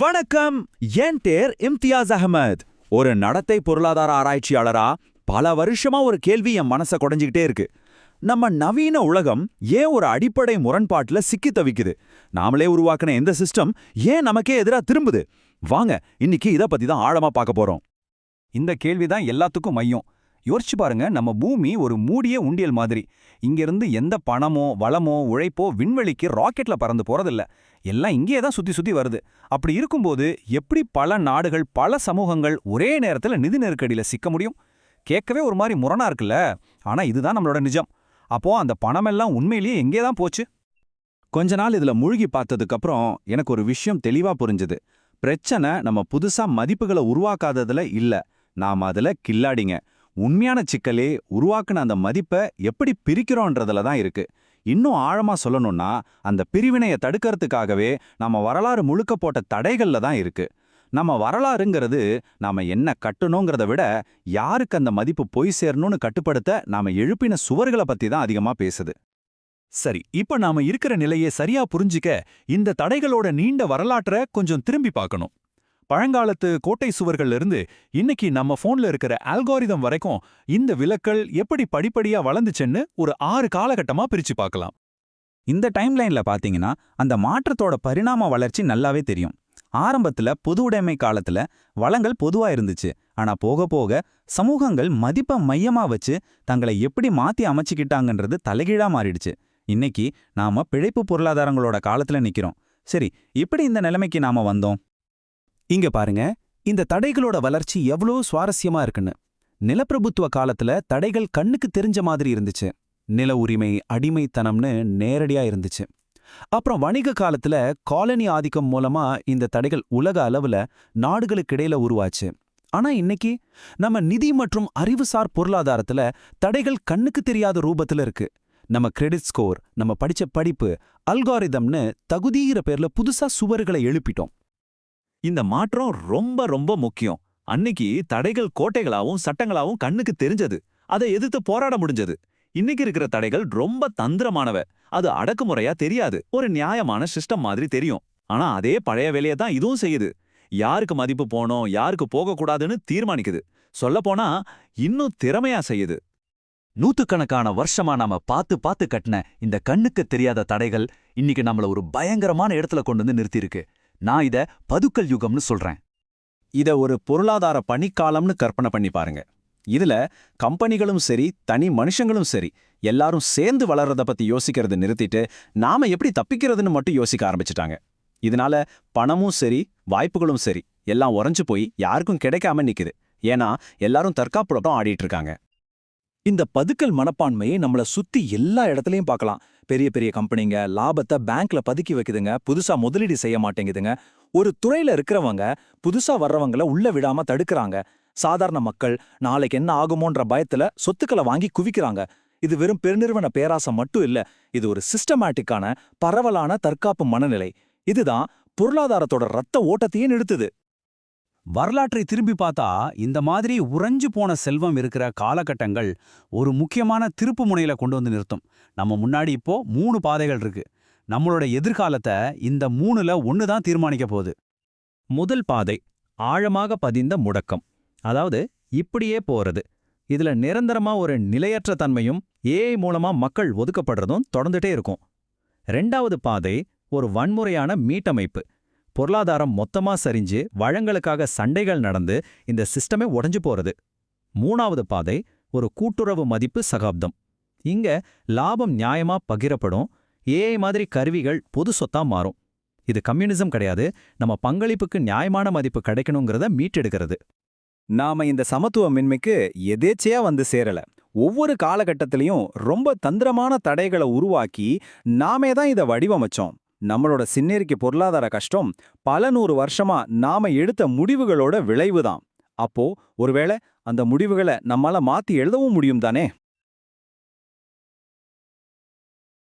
வணக்கம் என் பேர் இம்தியாஸ் அகமது ஒரு நடத்தை பொருளாதார ஆராய்ச்சியாளரா பல வருஷமா ஒரு கேள்வி என் மனச குடைஞ்சுக்கிட்டே இருக்கு. நம்ம நவீன உலகம் ஏன் ஒரு அடிப்படை முரண்பாட்டுல சிக்கி தவிக்குது? நாமளே உருவாக்கின எந்த சிஸ்டம் ஏன் நமக்கே எதிரா திரும்புது? வாங்க இன்னைக்கு இத பத்தி தான் ஆழமா பார்க்க போறோம். இந்த கேள்விதான் எல்லாத்துக்கும் மையம். யோசிச்சு பாருங்க நம்ம பூமி ஒரு மூடிய உண்டியல் மாதிரி. இங்கிருந்து எந்த பணமோ வளமோ உழைப்போ விண்வெளிக்கு ராக்கெட்ல பறந்து போறதில்ல. எல்லாம் இங்கேயே தான் சுத்தி சுத்தி வருது. அப்படி இருக்கும்போது எப்படி பல நாடுகள் பல சமூகங்கள் ஒரே நேரத்துல நிதி நெருக்கடியில சிக்க முடியும்? கேட்கவே ஒரு மாதிரி முரணா இருக்குல்ல? ஆனா இதுதான் நம்மளோட நிஜம். அப்போ அந்த பணமெல்லாம் உண்மையிலேயே எங்கே தான் போச்சு? கொஞ்ச நாள் இதுல மூழ்கி பார்த்ததுக்கப்புறம் எனக்கு ஒரு விஷயம் தெளிவா புரிஞ்சுது. பிரச்சனை நம்ம புதுசா மதிப்புகளை உருவாக்காததுல இல்ல. நாம அதுல கில்லாடிங்க. உண்மையான சிக்கலே உருவாக்குன அந்த மதிப்பை எப்படி பிரிக்கிறோன்றதுல தான் இருக்கு. இன்னும் ஆழமா சொல்லணும்னா அந்த பிரிவினையை தடுக்கிறதுக்காகவே நம்ம வரலாறு முழுக்க போட்ட தடைகள்ல தான் இருக்கு. நம்ம வரலாறுங்கிறது நாம என்ன கட்டணுங்கிறத விட யாருக்கு அந்த மதிப்பு போய் சேரணும்னு கட்டுப்படுத்த நாம எழுப்பின சுவர்களை பத்தி தான் அதிகமா பேசுது. சரி இப்ப நாம இருக்கிற நிலையை சரியா புரிஞ்சிக்க இந்த தடைகளோட நீண்ட வரலாற்றை கொஞ்சம் திரும்பி பார்க்கணும். பழங்காலத்து கோட்டை சுவர்கள்ல இருந்து இன்னைக்கு நம்ம போன்ல இருக்கிற ஆல்காரிதம் வரைக்கும் இந்த விலக்கல் எப்படி படிப்படியா வளர்ந்துச்சுன்னு ஒரு ஆறு காலகட்டமா பிரிச்சு பார்க்கலாம். இந்த டைம்லைன்ல பாத்தீங்கன்னா அந்த மாற்றத்தோட பரிணாம வளர்ச்சி நல்லாவே தெரியும். ஆரம்பத்துல பொது உடைமை காலத்துல வளங்கள் பொதுவா இருந்துச்சு. ஆனா போக போக சமூகங்கள் மதிப்பை மையமா வச்சு தங்களை எப்படி மாத்தி அமைச்சுக்கிட்டாங்கன்றது தலைகீழா மாறிடுச்சு. இன்னைக்கு நாம பிழைப்பு பொருளாதாரங்களோட காலத்துல நிக்கிறோம். சரி இப்படி இந்த நிலைமைக்கு நாம வந்தோம்? இங்க பாருங்க இந்த தடைகளோட வளர்ச்சி எவ்வளோ சுவாரஸ்யமா இருக்குன்னு. நிலப்பிரபுத்துவ காலத்துல தடைகள் கண்ணுக்கு தெரிஞ்ச மாதிரி இருந்துச்சு. நில உரிமை அடிமைத்தனம்னு நேரடியா இருந்துச்சு. அப்புறம் வணிக காலத்துல காலனி ஆதிக்கம் மூலமா இந்த தடைகள் உலக அளவுல நாடுகளுக்கிடையில உருவாச்சு. ஆனா இன்னைக்கு நம்ம நிதி மற்றும் அறிவுசார் பொருளாதாரத்துல தடைகள் கண்ணுக்கு தெரியாத ரூபத்துல இருக்கு. நம்ம கிரெடிட் ஸ்கோர் நம்ம படிச்ச படிப்பு அல்காரிதம்னு தகுதிங்கிற பேர்ல புதுசா சுவர்களை எழுப்பிட்டோம். இந்த மாற்றம் ரொம்ப ரொம்ப முக்கியம். அன்னைக்கு தடைகள் கோட்டைகளாவும் சட்டங்களாவும் கண்ணுக்கு தெரிஞ்சது. அதை எதிர்த்து போராட முடிஞ்சது. இன்னைக்கு இருக்கிற தடைகள் ரொம்ப தந்திரமானவ. அது அடக்குமுறையா தெரியாது. ஒரு நியாயமான சிஸ்டம் மாதிரி தெரியும். ஆனா அதே பழைய வேலையை தான் இதுவும் செய்யுது. யாருக்கு மதிப்பு போனோம் யாருக்கு போகக்கூடாதுன்னு தீர்மானிக்குது. சொல்லப்போனா இன்னும் திறமையா செய்யுது. நூத்துக்கணக்கான வருஷமா நாம பார்த்து பார்த்து கட்டின இந்த கண்ணுக்கு தெரியாத தடைகள் இன்னைக்கு நம்மள ஒரு பயங்கரமான இடத்துல கொண்டு வந்து நிறுத்தியிருக்கு. நான் இத பதுக்கல் யுகம்னு சொல்றேன். இத ஒரு பொருளாதார பணிக்காலம்னு கற்பனை பண்ணி பாருங்க. இதுல கம்பெனிகளும் சரி தனி மனுஷங்களும் சரி எல்லாரும் சேர்ந்து வளர்றத பத்தி யோசிக்கிறத நிறுத்திட்டு நாம எப்படி தப்பிக்கிறதுன்னு மட்டும் யோசிக்க ஆரம்பிச்சிட்டாங்க. இதனால பணமும் சரி வாய்ப்புகளும் சரி எல்லாம் உறைஞ்சு போய் யாருக்கும் கிடைக்காம நிக்குது. ஏன்னா எல்லாரும் தற்காப்புடன் ஆடிட்டு இருக்காங்க. இந்த பதுக்கல் மனப்பான்மையை நம்மள சுத்தி எல்லா இடத்துலயும் பார்க்கலாம். பெரிய பெரிய கம்பெனிங்க லாபத்தை பேங்க்ல பதுக்கி வைக்குதுங்க. புதுசா முதலீடு செய்ய மாட்டேங்குதுங்க. ஒரு துறையில இருக்கிறவங்க புதுசா வர்றவங்கள உள்ள விடாம தடுக்கறாங்க. சாதாரண மக்கள் நாளைக்கு என்ன ஆகுமோன்ற பயத்துல சொத்துக்களை வாங்கி குவிக்கிறாங்க. இது வெறும் பெருநிறுவன பேராசை மட்டும் இல்ல இது ஒரு சிஸ்டமேட்டிக்கான பரவலான தற்காப்பு மனநிலை. இதுதான் பொருளாதாரத்தோட ரத்த ஓட்டத்தையே நிறுத்துது. வரலாற்றை திரும்பி பார்த்தா இந்த மாதிரி உறைஞ்சு போன செல்வம் இருக்கிற காலகட்டங்கள் ஒரு முக்கியமான திருப்பு முனையில கொண்டு வந்து நிறுத்தும். நம்ம முன்னாடி இப்போ மூணு பாதைகள் இருக்கு. நம்மளோட எதிர்காலத்தை இந்த மூணுல ஒன்று தான் தீர்மானிக்க போகுது. முதல் பாதை ஆழமாக பதிந்த முடக்கம். அதாவது இப்படியே போறது. இதுல நிரந்தரமா ஒரு நிலையற்ற தன்மையும் ஏஐ மூலமா மக்கள் ஒதுக்கப்படுறதும் தொடர்ந்துட்டே இருக்கும். ரெண்டாவது பாதை ஒரு வன்முறையான மீட்டமைப்பு. பொருளாதாரம் மொத்தமா சரிஞ்சு வழங்களுக்காக சண்டைகள் நடந்து இந்த சிஸ்டமே உடைஞ்சு போறது. மூணாவது பாதை ஒரு கூட்டுறவு மதிப்பு சகாப்தம். இங்க லாபம் நியாயமா பகிரப்படும் ஏஐ மாதிரி கருவிகள் பொது சொத்தா மாறும். இது கம்யூனிசம் கிடையாது நம்ம பங்களிப்புக்கு நியாயமான மதிப்பு கிடைக்கணுங்கிறத மீட்டெடுக்கிறது. நாம இந்த சமத்துவமின்மைக்கு எதேச்சையா வந்து சேரல. ஒவ்வொரு காலகட்டத்திலையும் ரொம்ப தந்திரமான தடைகளை உருவாக்கி நாமே தான் இதை வடிவமைச்சோம். நம்மளோட சின்னேரிக்கு பொருளாதார கஷ்டம் பல நூறு வருஷமா நாம எடுத்த முடிவுகளோட விளைவுதான். அப்போ ஒருவேளை அந்த முடிவுகளை நம்மால மாத்தி எழுதவும் முடியும் தானே?